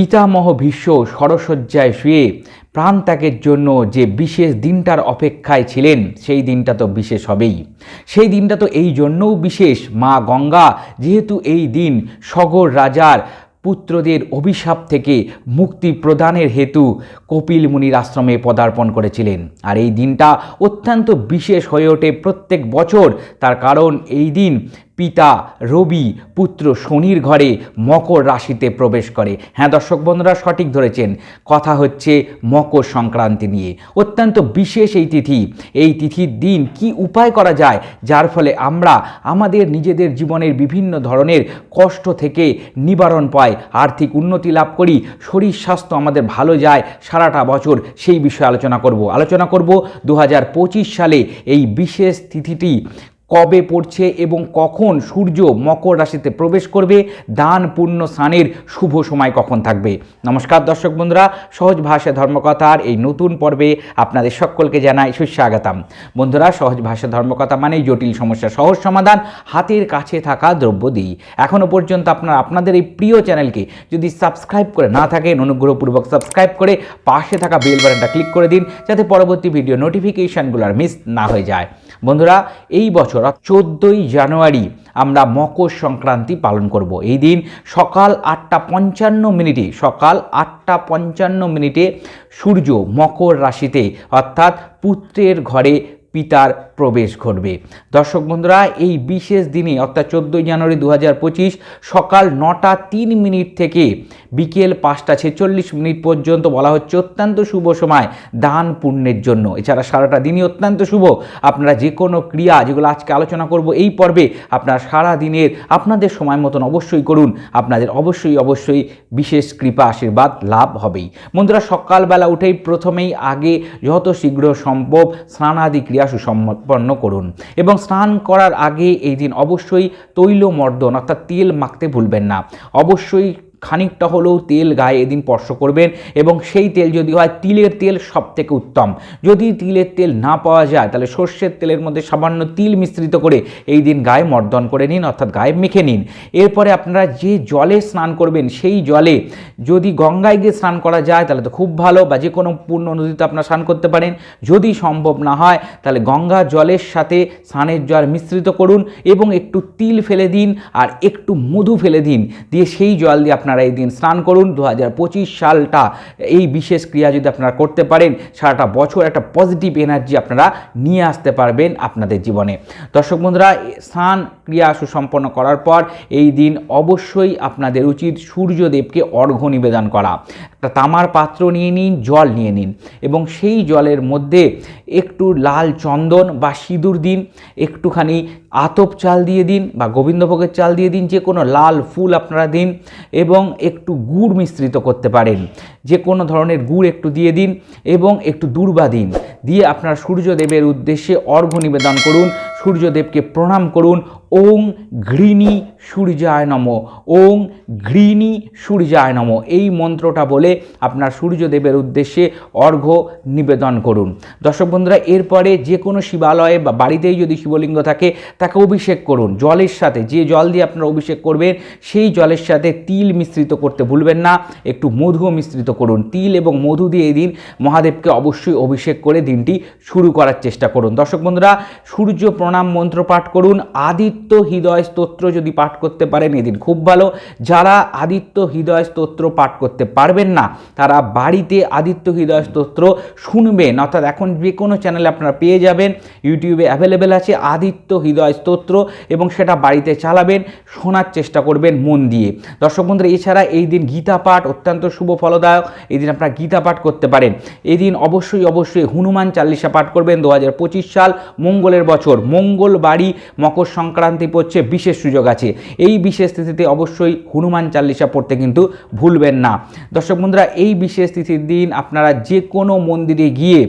পিতামহ ভীষ্ম সরসজ্জায় শুয়ে প্রাণত্যাগের জন্য যে বিশেষ দিনটার অপেক্ষায় ছিলেন, সেই দিনটা তো বিশেষ হবেই। সেই দিনটা তো এই জন্যও বিশেষ, মা গঙ্গা, যেহেতু এই দিন সগর রাজার পুত্রদের অভিশাপ থেকে মুক্তি প্রদানের হেতু কপিল মুনির আশ্রমে পদার্পণ করেছিলেন। আর এই দিনটা অত্যন্ত বিশেষ হয়ে ওঠে প্রত্যেক বছর। তার কারণ এই দিন পিতা, রবি, পুত্র, শনির ঘরে মকর রাশিতে প্রবেশ করে। হ্যাঁ দর্শক বন্ধুরা, সঠিক ধরেছেন। কথা হচ্ছে মকর সংক্রান্তি নিয়ে। অত্যন্ত বিশেষ এই তিথি। এই তিথির দিন কি উপায় করা যায়? যার ফলে আমরা আমাদের নিজেদের জীবনের বিভিন্ন ধরনের কষ্ট থেকে নিবারণ পাই, আর্থিক উন্নতি লাভ করি, শরীর স্বাস্থ্য আমাদের ভালো যায়, সারাটা বছর সেই বিষয়ে আলোচনা করব। আলোচনা করব দু হাজার পঁচিশ সালে এই বিশেষ তিথিটি কবে পড়ছে এবং কখন সূর্য মকর রাশিতে প্রবেশ করবে, দান পুণ্য স্নানের শুভ সময় কখন থাকবে? নমস্কার দর্শক বন্ধুরা, সহজ ভাষা ধর্মকথার এই নতুন পর্বে আপনাদের সকলকে জানাই সুস্বাগতম। বন্ধুরা, সহজ ভাষা ধর্মকথা মানে জটিল সমস্যা, সহজ সমাধান, হাতের কাছে থাকা দ্রব্য দিই। এখনও পর্যন্ত আপনার আপনাদের এই প্রিয় চ্যানেলকে যদি সাবস্ক্রাইব করে না থাকেন, অনুগ্রহপূর্বক সাবস্ক্রাইব করে পাশে থাকা বেল বাটনটা ক্লিক করে দিন, যাতে পরবর্তী ভিডিও নোটিফিকেশানগুলো আর মিস না হয়ে যায়। বন্ধুরা, এই বছর চোদ্দোই জানুয়ারি আমরা মকর সংক্রান্তি পালন করব। এই দিন সকাল আটটা পঞ্চান্ন মিনিটে, সকাল আটটা পঞ্চান্ন মিনিটে সূর্য মকর রাশিতে, অর্থাৎ পুত্রের ঘরে পিতার প্রবেশ ঘটবে। দর্শক বন্ধুরা, এই বিশেষ দিনে, অর্থাৎ চোদ্দোই জানুয়ারি দু হাজার পঁচিশ, সকাল নটা তিন মিনিট থেকে বিকেল পাঁচটা ছেচল্লিশ মিনিট পর্যন্ত বলা হচ্ছে অত্যন্ত শুভ সময় দান পুণ্যের জন্য। এছাড়া সারাটা দিনই অত্যন্ত শুভ। আপনারা যে কোনো ক্রিয়া যেগুলো আজকে আলোচনা করব এই পর্বে, আপনারা সারা দিনের আপনাদের সময় মতন অবশ্যই করুন। আপনাদের অবশ্যই অবশ্যই বিশেষ কৃপা, আশীর্বাদ লাভ হবেই। বন্ধুরা, সকালবেলা উঠেই প্রথমেই আগে যত শীঘ্র সম্ভব স্নানাদি ক্রিয়া সুসম্পন্ন করুন। এবং স্নান করার আগে এই দিন অবশ্যই তৈল মর্দন অর্থাৎ তেল মাখতে ভুলবেন না। অবশ্যই খানিকটা হলেও তেল গায়ে এদিন স্পর্শ করবেন এবং সেই তেল যদি হয়, তিলের তেল সব থেকে উত্তম। যদি তিলের তেল না পাওয়া যায়, তাহলে সর্ষের তেলের মধ্যে সামান্য তিল মিশ্রিত করে এই দিন গায়ে মর্দন করে নিন, অর্থাৎ গায়ে মেখে নিন। এরপরে আপনারা যে জলে স্নান করবেন, সেই জলে যদি গঙ্গায় গিয়ে স্নান করা যায়, তাহলে তো খুব ভালো, বা যে কোনো পূর্ণ নদীতে আপনারা স্নান করতে পারেন। যদি সম্ভব না হয়, তাহলে গঙ্গা জলের সাথে স্নানের জল মিশ্রিত করুন এবং একটু তিল ফেলে দিন আর একটু মধু ফেলে দিন, দিয়ে সেই জল দিয়ে আপনারা এই দিন স্নান করুন। দু হাজার পঁচিশ সালটা এই বিশেষ ক্রিয়া যদি আপনারা করতে পারেন, সারাটা বছর একটা পজিটিভ এনার্জি আপনারা নিয়ে আসতে পারবেন আপনাদের জীবনে। দর্শক বন্ধুরা, স্নান ক্রিয়া সুসম্পন্ন করার পর এই দিন অবশ্যই আপনাদের উচিত সূর্যদেবকে অর্ঘ্য নিবেদন করা। একটা তামার পাত্র নিয়ে নিন, জল নিয়ে নিন এবং সেই জলের মধ্যে একটু লাল চন্দন বা সিঁদুর দিন, একটুখানি আতপ চাল দিয়ে দিন বা গোবিন্দভোগের চাল দিয়ে দিন, যে কোনো লাল ফুল আপনারা দিন এবং একটু গুড় মিশ্রিত করতে পারেন। যে কোনো ধরনের গুড় একটু দিয়ে দিন এবং একটু দূর্বা দিন। দিয়ে আপনার সূর্যদেবের উদ্দেশ্যে অর্ঘ্য নিবেদন করুন, সূর্যদেবকে প্রণাম করুন ওং ঘৃণী সূর্যায় নম, ওং ঘৃণী সূর্যায় নম। এই মন্ত্রটা বলে আপনার সূর্যদেবের উদ্দেশ্যে অর্ঘ্য নিবেদন করুন। দর্শক বন্ধুরা, এরপরে যে কোনো শিবালয়ে বা বাড়িতেই যদি শিবলিঙ্গ থাকে, তাকে অভিষেক করুন। জলের সাথে, যে জল দিয়ে আপনারা অভিষেক করবেন, সেই জলের সাথে তিল মিশ্রিত করতে ভুলবেন না। একটু মধুও মিশ্রিত করুন। তিল এবং মধু দিয়ে এই দিন মহাদেবকে অবশ্যই অভিষেক করে দিনটি শুরু করার চেষ্টা করুন। দর্শক বন্ধুরা, সূর্য প্রণাম মন্ত্র পাঠ করুন। আদিত্য হৃদয় স্তোত্র যদি পাঠ করতে পারেন, এদিন খুব ভালো। যারা আদিত্য হৃদয় স্তোত্র পাঠ করতে পারবেন না, তারা বাড়িতে আদিত্য হৃদয় স্তোত্র শুনবেন। অর্থাৎ এখন যে কোনো চ্যানেলে আপনারা পেয়ে যাবেন ইউটিউবে অ্যাভেলেবেল আছে আদিত্য হৃদয় স্তোত্র এবং সেটা বাড়িতে চালাবেন, শোনার চেষ্টা করবেন মন দিয়ে। দর্শক বন্ধুরা, এছাড়া এই দিন গীতা পাঠ অত্যন্ত শুভ ফলদায়ক। এই দিন আপনারা গীতা পাঠ করতে পারেন। এই দিন অবশ্যই অবশ্যই হনুমান চাল্লিশা পাঠ করবেন। দু হাজার পঁচিশ সাল মঙ্গলের বছর মঙ্গল বাড়ি মকর সংক্রান্তি পড়ছে, বিশেষ সুযোগ আছে। এই বিশেষ তিথিতে অবশ্যই হনুমান চাল্লিশা পড়তে কিন্তু ভুলবেন না। দর্শক বন্ধুরা, এই বিশেষ তিথির দিন আপনারা যে কোনো মন্দিরে গিয়ে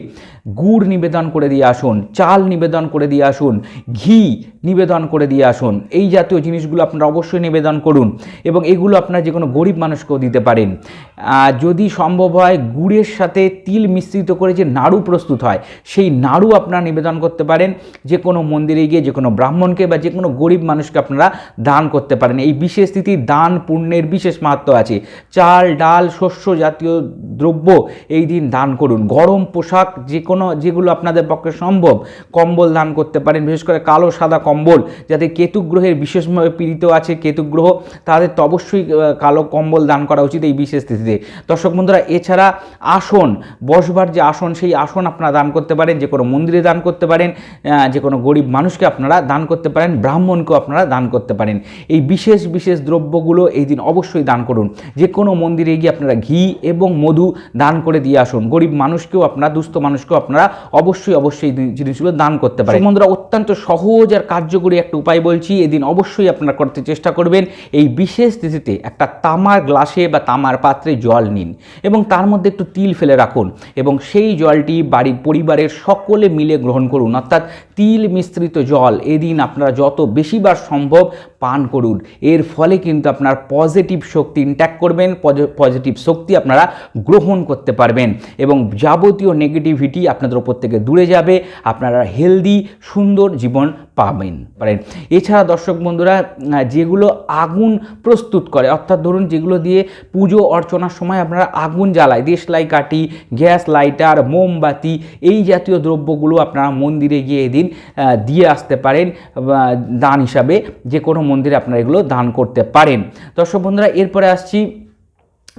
গুড় নিবেদন করে দিয়ে আসুন, চাল নিবেদন করে দিয়ে আসুন, ঘি নিবেদন করে দিয়ে আসুন। এই জাতীয় জিনিসগুলো আপনারা অবশ্যই নিবেদন করুন এবং এগুলো আপনারা যে কোনো গরিব মানুষকেও দিতে পারেন। যদি সম্ভব হয় গুড়ের সাথে তিল মিশ্রিত করে যে নাড়ু প্রস্তুত হয়, সেই নাড়ু আপনারা নিবেদন করতে পারেন। যে কোনো মন্দিরে গিয়ে যে কোনো ব্রাহ্মণকে বা যে কোনো গরিব মানুষকে আপনারা দান করতে পারেন। এই বিশেষ তিথি দান পুণ্যের বিশেষ মাহাত্ম আছে। চাল, ডাল, শস্য জাতীয় দ্রব্য এই দিন দান করুন। গরম পোশাক যে কোনো যেগুলো আপনাদের পক্ষে সম্ভব, কম্বল দান করতে পারেন, বিশেষ করে কালো সাদা কম্বল, যাতে কেতু গ্রহের বিশেষভাবে পীড়িত আছে, কেতু গ্রহ, তাদের তো অবশ্যই কালো কম্বল দান করা উচিত এই বিশেষ তিথিতে। দর্শক বন্ধুরা, এছাড়া আসন, বসবার যে আসন, সেই আসন আপনারা দান করতে পারেন, যে কোনো মন্দিরে দান করতে পারেন যে কোনো গরিব মানুষকে আপনারা দান করতে পারেন, ব্রাহ্মণকেও আপনারা দান করতে পারেন। এই বিশেষ বিশেষ দ্রব্যগুলো এই দিন অবশ্যই দান করুন। যে কোনো মন্দিরে গিয়ে আপনারা ঘি এবং মধু দান করে দিয়ে আসুন। গরিব মানুষকেও আপনারা, দুস্থ মানুষকেও আপনারা অবশ্যই অবশ্যই জিনিসগুলো দান করতে পারেন। বন্ধুরা অত্যন্ত সহজ আর কার্যকরী একটা উপায় বলছি। এদিন অবশ্যই আপনারা করতে চেষ্টা করবেন। এই বিশেষ তিথিতে একটা তামার গ্লাসে বা তামার পাত্রে জল নিন এবং তার মধ্যে একটু তিল ফেলে রাখুন এবং সেই জলটি বাড়ির পরিবারের সকলে মিলে গ্রহণ করুন। অর্থাৎ তিল মিশ্রিত জল এদিন আপনারা যত বেশিবার সম্ভব পান করুন। এর ফলে কিন্তু আপনার পজিটিভ শক্তি ইনট্যাক্ট করবেন পজিটিভ শক্তি আপনারা গ্রহণ করতে পারবেন এবং যাবতীয় নেগেটিভিটি আপনাদের ওপর থেকে দূরে যাবে, আপনারা হেলদি সুন্দর জীবন পাবেন। পারেন। এছাড়া দর্শক বন্ধুরা যেগুলো আগুন প্রস্তুত করে, অর্থাৎ ধরুন যেগুলো দিয়ে পুজো অর্চনার সময় আপনারা আগুন জ্বালায়, দেশলাই কাঠি, গ্যাস লাইটার, মোমবাতি, এই জাতীয় দ্রব্যগুলো আপনারা মন্দিরে গিয়ে এদিন দিয়ে আসতে পারেন দান হিসাবে যে কোনো মন্দিরে আপনারা এগুলো দান করতে পারেন। দর্শক বন্ধুরা, এরপরে আসছি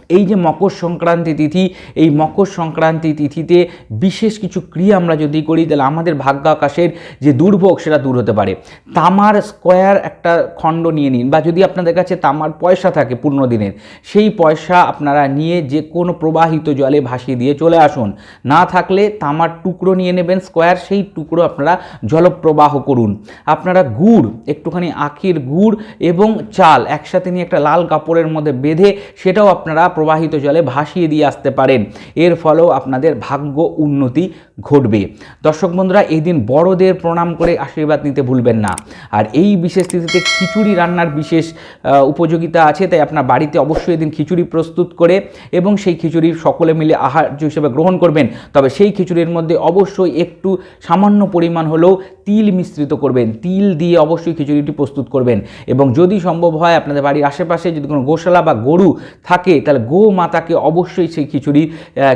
এই যে মকর সংক্রান্তি তিথি, এই মকর সংক্রান্তি তিথিতে বিশেষ কিছু ক্রিয়া আমরা যদি করি, তাহলে আমাদের ভাগ্য আকাশের যে দুর্ভোগ সেটা দূর হতে পারে। তামার স্কোয়ার একটা খণ্ড নিয়ে নিন, বা যদি আপনাদের কাছে তামার পয়সা থাকে পূর্ণ দিনের, সেই পয়সা আপনারা নিয়ে যে কোনো প্রবাহিত জলে ভাসিয়ে দিয়ে চলে আসুন। না থাকলে তামার টুকরো নিয়ে নেবেন স্কোয়ার, সেই টুকরো আপনারা জলপ্রবাহ করুন। আপনারা গুড়, একটুখানি আখের গুড় এবং চাল একসাথে নিয়ে একটা লাল কাপড়ের মধ্যে বেঁধে সেটাও আপনারা প্রবাহিত জলে ভাসিয়ে দিয়ে আসতে পারেন। এর ফলেও আপনাদের ভাগ্য উন্নতি ঘটবে। দর্শক বন্ধুরা এই দিন বড়দের প্রণাম করে আশীর্বাদ নিতে ভুলবেন না। আর এই বিশেষ তিথিতে খিচুড়ি রান্নার বিশেষ উপযোগিতা আছে, তাই আপনার বাড়িতে অবশ্যই এদিন খিচুড়ি প্রস্তুত করে এবং সেই খিচুড়ি সকলে মিলে আহার্য হিসেবে গ্রহণ করবেন। তবে সেই খিচুড়ির মধ্যে অবশ্যই একটু সামান্য পরিমাণ হলেও তিল মিশ্রিত করবেন। তিল দিয়ে অবশ্যই খিচুড়িটি প্রস্তুত করবেন। এবং যদি সম্ভব হয়, আপনাদের বাড়ির আশেপাশে যদি কোনো গোশালা বা গরু থাকে, তাহলে গো মাতাকে অবশ্যই সেই খিচুড়ি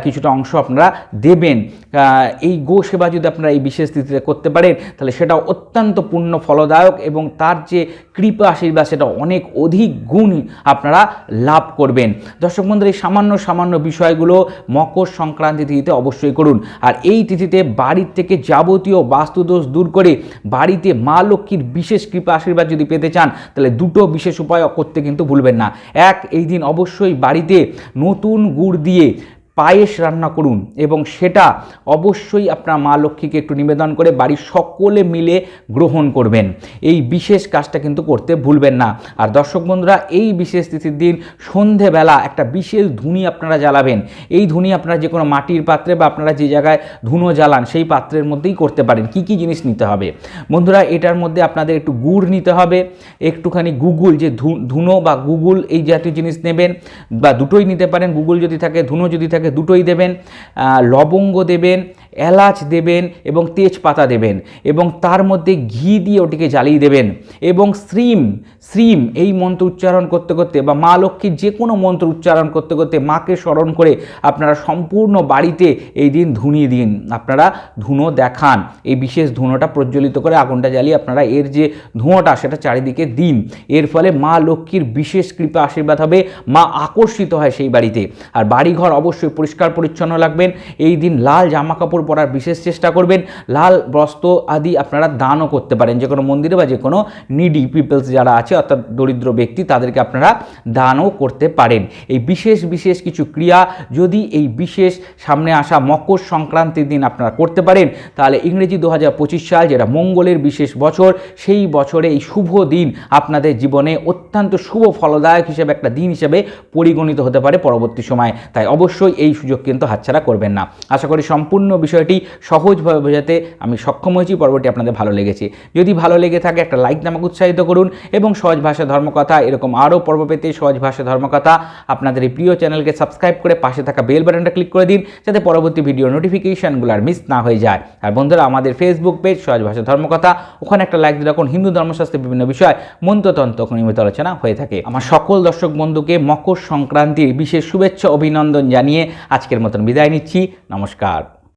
কিছুটা অংশ আপনারা দেবেন। এই গো সেবা যদি আপনারা এই বিশেষ তিথিতে করতে পারেন, তাহলে সেটা অত্যন্ত পূর্ণ ফলদায়ক এবং তার যে কৃপা আশীর্বাদ, সেটা অনেক অধিক গুণ আপনারা লাভ করবেন। দর্শক বন্ধুরা এই সামান্য সামান্য বিষয়গুলো মকর সংক্রান্তি তিথিতে অবশ্যই করুন। আর এই তিথিতে বাড়ির থেকে যাবতীয় বাস্তুদোষ দূর করে বাড়িতে মা লক্ষ্মীর বিশেষ কৃপা আশীর্বাদ যদি পেতে চান, তাহলে দুটো বিশেষ উপায় করতে কিন্তু ভুলবেন না। এক, এই দিন অবশ্যই বাড়িতে নতুন গুড় দিয়ে পায়েস রান্না করুন এবং সেটা অবশ্যই আপনার মা লক্ষ্মীকে একটু নিবেদন করে বাড়ির সকলে মিলে গ্রহণ করবেন। এই বিশেষ কাজটা কিন্তু করতে ভুলবেন না। আর দর্শক বন্ধুরা, এই বিশেষ তিথির দিন সন্ধেবেলা একটা বিশেষ ধুনি আপনারা জ্বালাবেন। এই ধুনি আপনারা যে কোনো মাটির পাত্রে বা আপনারা যে জায়গায় ধুনো জ্বালান, সেই পাত্রের মধ্যেই করতে পারেন। কি কি জিনিস নিতে হবে? বন্ধুরা, এটার মধ্যে আপনাদের একটু গুড় নিতে হবে। একটুখানি গুগল, যে ধুনো বা গুগল এই জাতীয় জিনিস নেবেন বা দুটোই নিতে পারেন। গুগল যদি থাকে, ধুনো যদি থাকে দুটোই দেবেন লবঙ্গ দেবেন, এলাচ দেবেন এবং তেজপাতা দেবেন এবং তার মধ্যে ঘি দিয়ে ওটিকে জ্বালিয়ে দেবেন এবং শ্রীম শ্রীম এই মন্ত্র উচ্চারণ করতে করতে বা মা লক্ষ্মীর যে কোনো মন্ত্র উচ্চারণ করতে করতে মাকে স্মরণ করে আপনারা সম্পূর্ণ বাড়িতে এই দিন ধুনিয়ে দিন। আপনারা ধুনো দেখান। এই বিশেষ ধুনোটা প্রজ্বলিত করে আগুনটা জ্বালিয়ে আপনারা এর যে ধোঁয়াটা সেটা চারিদিকে দিন। এর ফলে মা লক্ষ্মীর বিশেষ কৃপা আশীর্বাদ হবে, মা আকর্ষিত হয় সেই বাড়িতে। আর বাড়িঘর অবশ্যই পরিষ্কার পরিচ্ছন্ন রাখবেন। এই দিন লাল জামা কাপড় পরার বিশেষ চেষ্টা করবেন। লাল বস্ত্র আদি আপনারা দানও করতে পারেন। যে কোনো মন্দিরে বা যে কোনো নিডি পিপলস যারা আছে, অর্থাৎ দরিদ্র ব্যক্তি, তাদেরকে আপনারা দানও করতে পারেন। এই বিশেষ বিশেষ কিছু ক্রিয়া যদি এই বিশেষ সামনে আসা মকর সংক্রান্তির দিন আপনারা করতে পারেন, তাহলে ইংরেজি দু হাজার পঁচিশ সাল যেটা মঙ্গলের বিশেষ বছর, সেই বছরে এই শুভ দিন আপনাদের জীবনে অত্যন্ত শুভ ফলদায়ক হিসেবে একটা দিন হিসেবে পরিগণিত হতে পারে পরবর্তী সময়ে। তাই অবশ্যই এই সুযোগ কিন্তু হাতছাড়া করবেন না। আশা করি সম্পূর্ণ বিষয়টি সহজভাবে বোঝাতে আমি সক্ষম হয়েছি, পর্বটি আপনাদের ভালো লেগেছে। যদি ভালো লেগে থাকে, একটা লাইক নামক উৎসাহিত করুন এবং সহজ ভাষা ধর্মকথা, এরকম আরও পর্ব পেতে সহজ ভাষা ধর্মকথা আপনাদের এই প্রিয় চ্যানেলকে সাবস্ক্রাইব করে পাশে থাকা বেল বাটনটা ক্লিক করে দিন, যাতে পরবর্তী ভিডিও নোটিফিকেশনগুলো আর মিস না হয়ে যায়। আর বন্ধুরা, আমাদের ফেসবুক পেজ সহজ ভাষা ধর্মকথা, ওখানে একটা লাইক দিয়ে রাখুন হিন্দু ধর্মশাস্ত্রের বিভিন্ন বিষয় মন্ত্রতন্ত্র নিয়মিত আলোচনা হয়ে থাকে। আমার সকল দর্শক বন্ধুকে মকর সংক্রান্তির বিশেষ শুভেচ্ছা, অভিনন্দন জানিয়ে আজকের মতন বিদায় নিচ্ছি। নমস্কার।